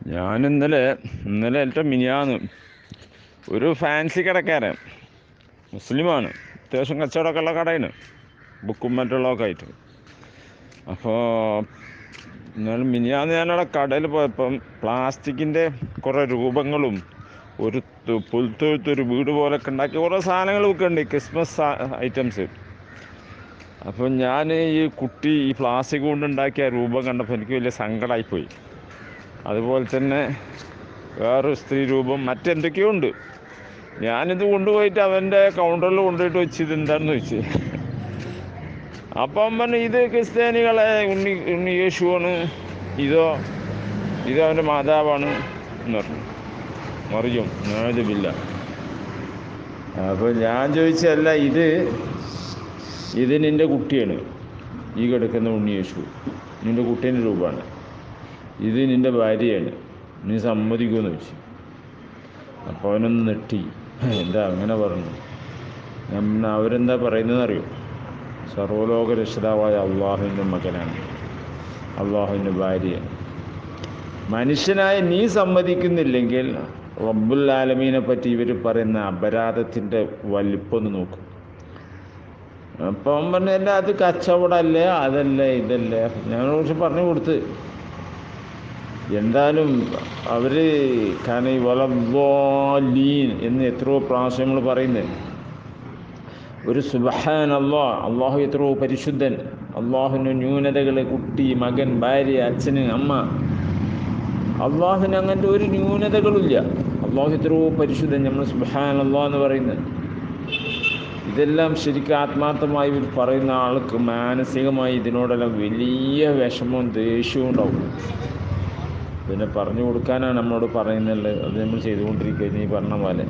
ഞാൻ ഇന്നലെ ഇന്നലെ ഏറ്റവും മിനിയാന്ന് ഒരു ഫാൻസി കടക്കാരൻ മുസ്ലിമാണ് അത്യാവശ്യം കച്ചവടമൊക്കെ ഉള്ള കടയാണ് ബുക്കും മറ്റുള്ളതൊക്കെ ആയിട്ട്. അപ്പോൾ ഇന്നലെ മിനിയാന്ന് ഞാനവിടെ കടയിൽ പോയപ്പം പ്ലാസ്റ്റിക്കിന്റെ കുറേ രൂപങ്ങളും ഒരു പുൽത്തൊഴുത്തൊരു വീട് പോലൊക്കെ ഉണ്ടാക്കി കുറേ സാധനങ്ങൾ വിൽക്കുന്നുണ്ട് ക്രിസ്മസ് ഐറ്റംസ്. അപ്പോൾ ഞാൻ ഈ കുട്ടി ഈ പ്ലാസ്റ്റിക് കൊണ്ടുണ്ടാക്കിയ രൂപം കണ്ടപ്പോൾ എനിക്ക് വലിയ സങ്കടമായിപ്പോയി. അതുപോലെ തന്നെ വേറൊരു സ്ത്രീ രൂപം മറ്റെന്തൊക്കെയോ ഉണ്ട്. ഞാനിത് കൊണ്ടുപോയിട്ട് അവന്റെ കൗണ്ടറിൽ കൊണ്ടുപോയിട്ട് വെച്ച് ഇത് എന്താണെന്ന് ചോദിച്ചു അപ്പം പറഞ്ഞു ഇത് ക്രിസ്ത്യാനികളെ ഉണ്ണി ഉണ്ണി യേശുവാണ്. ഇതോ ഇത് അവന്റെ മാതാവാണ്. എന്ന് പറഞ്ഞു. മറിയും ഞാനിതില്ല അപ്പോൾ ഞാൻ ചോദിച്ചല്ല ഇത് ഇത് നിന്റെ കുട്ടിയാണ്. ഈ കിടക്കുന്ന ഉണ്ണി യേശു. നിന്റെ കുട്ടീന്റെ രൂപമാണ്. ഇത് നിന്റെ ഭാര്യയാണ്. നീ സമ്മതിക്കുമെന്ന് ചോദിച്ചു അപ്പോൾ അവനൊന്ന് നെട്ടി. എന്താ അങ്ങനെ പറഞ്ഞു? അവരെന്താ പറയുന്നതെന്ന് അറിയോ സർവലോക രക്ഷിതാവായ അള്ളാഹുവിന്റെ മകനാണ്. അള്ളാഹുവിന്റെ ഭാര്യയാണ്. മനുഷ്യനായ നീ സമ്മതിക്കുന്നില്ലെങ്കിൽ റബ്ബുൽ ആലമീനെ പറ്റി ഇവർ പറയുന്ന അപരാധത്തിന്റെ വലിപ്പൊന്ന് നോക്കും. അപ്പം പറഞ്ഞ അല്ല അത് കച്ചവടമല്ലേ? അതല്ലേ ഇതല്ലേ? ഞാൻ കുറിച്ച് പറഞ്ഞു കൊടുത്ത്. എന്തായാലും അവർ കാരണം ഈ വളീൻ എന്ന് എത്രയോ പ്രാവശ്യം നമ്മൾ പറയുന്നത്. ഒരു സുബഹാൻ അള്ളാഹ് അള്ളാഹു എത്രയോ പരിശുദ്ധൻ. അള്ളാഹുവിന് ന്യൂനതകൾ കുട്ടി മകൻ ഭാര്യ അച്ഛന് അമ്മ. അള്ളാഹുവിന് അങ്ങനത്തെ ഒരു ന്യൂനതകളില്ല അള്ളാഹു എത്രയോ പരിശുദ്ധൻ നമ്മൾ സുബഹാൻ അള്ളാഹ് എന്ന് പറയുന്നത്. ഇതെല്ലാം ശരിക്കും ആത്മാർത്ഥമായി പറയുന്ന ആൾക്ക് മാനസികമായി ഇതിനോടെല്ലാം വലിയ വിഷമവും ദേഷ്യവും ഉണ്ടാവും. പിന്നെ പറഞ്ഞു കൊടുക്കാനാണ് നമ്മളോട് പറയുന്നുള്ളത് അത് നമ്മൾ ചെയ്തുകൊണ്ടിരിക്കുക നീ പറഞ്ഞ പോലെ.